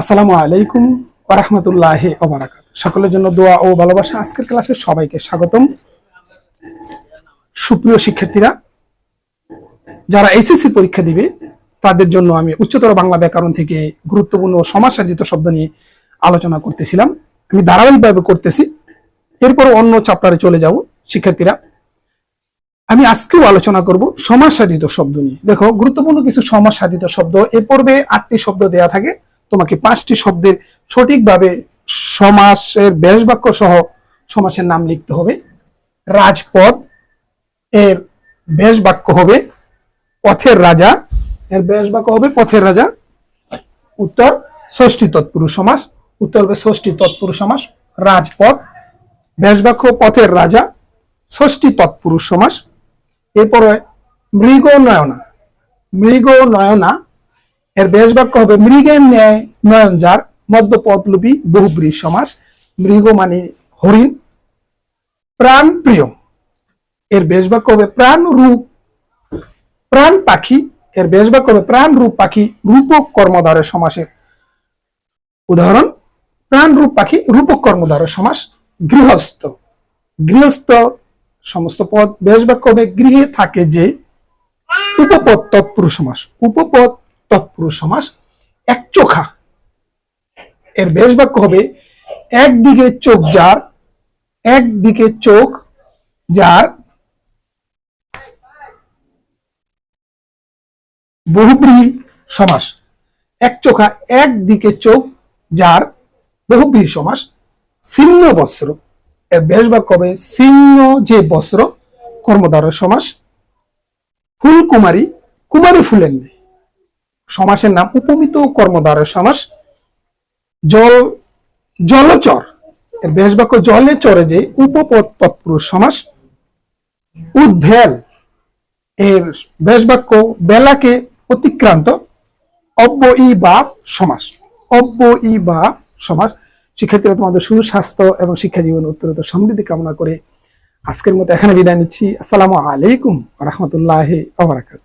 আসসালামু আলাইকুম ওরহমতুল্লাহ ওবরাকাত সকলের জন্য দোয়া ও ভালোবাসা। আজকের ক্লাসে সবাইকে স্বাগতম। সুপ্রিয় শিক্ষার্থীরা, যারা এসএসসি পরীক্ষা দিবে, তাদের জন্য আমি উচ্চতর বাংলা ব্যাকরণ থেকে গুরুত্বপূর্ণ সমাজসাজিত শব্দ নিয়ে আলোচনা করতেছিলাম। আমি ধারাবাহিকভাবে করতেছি। এরপর অন্য চ্যাপ্টারে চলে যাব, শিক্ষার্থীরা। আমি আজকেও আলোচনা করব সমাজ শব্দ নিয়ে। দেখো, গুরুত্বপূর্ণ কিছু সমাজ শব্দ। এ পর্বে আটটি শব্দ দেয়া থাকে। তোমাকে পাঁচটি শব্দের সঠিকভাবে সমাসের ব্যাস বাক্য সহ সমাসের নাম লিখতে হবে। রাজপথ এর ব্যাস বাক্য হবে পথের রাজা। এর ব্যাস বাক্য হবে পথের রাজা। উত্তর, ষষ্ঠী তৎপুরুষ সমাস। উত্তর হবে ষষ্ঠী তৎপুরুষ সমাস। রাজপথ ব্যাস বাক্য পথের রাজা। ষষ্ঠী তৎপুরুষ সমাস। এরপরে মৃগ নয়না মৃগ নয়না এর ব্যাস বাক্য হবে মৃগের ন্যায় নয়ন যার মধ্য পদলুপি বহুব্রী সমাস। মৃগ মানে হরিণ, প্রাণ প্রিয়। এর বেশ বাক্য হবে প্রাণ রূপ, প্রাণ পাখি। এর বেশ বাক্য হবে প্রাণ রূপ পাখি, রূপক কর্মধারের সমাসের। উদাহরণ, প্রাণ রূপ পাখি, রূপক কর্মধারের সমাস, গৃহস্থ। গৃহস্থ সমস্ত পদ বেশ বাক্য হবে গৃহে থাকে যে, উপপদ তৎপুরুষ সমাস। উপপদ তৎপুরুষ সমাস এক চোখা। এর বেশ বাক্য হবে, একদিকে চোখ যার, একদিকে চোখ যার। বহুব্রীহি সমাস, এক চোখা, একদিকে চোখ যার বহুব্রীহি সমাস, ছিন্ন বস্ত্র। এর বেশ বাক্য হবে, ছিন্ন যে বস্ত্র, কর্মধারয় সমাস ফুল কুমারী কুমারী ফুলের নেই সমাসের নাম উপমিত কর্মধারয় সমাস। জল, জলচর। এর বেশ বাক্য জলে চরে যে উপপদ তৎপুরুষ সমাস। উদ্ভেল। এর বেশ বাক্য বেলাকে অতিক্রান্ত। অব্য ই বা সমাস। অব্য ই বা সমাস। শিক্ষার্থীরা তোমাদের সুস্বাস্থ্য এবং শিক্ষা জীবন উত্তরোত্তর সমৃদ্ধি কামনা করে আজকের মতো এখানে বিদায় নিচ্ছি। আসসালামু আলাইকুম রহমতুল্লাহ আবরাকাত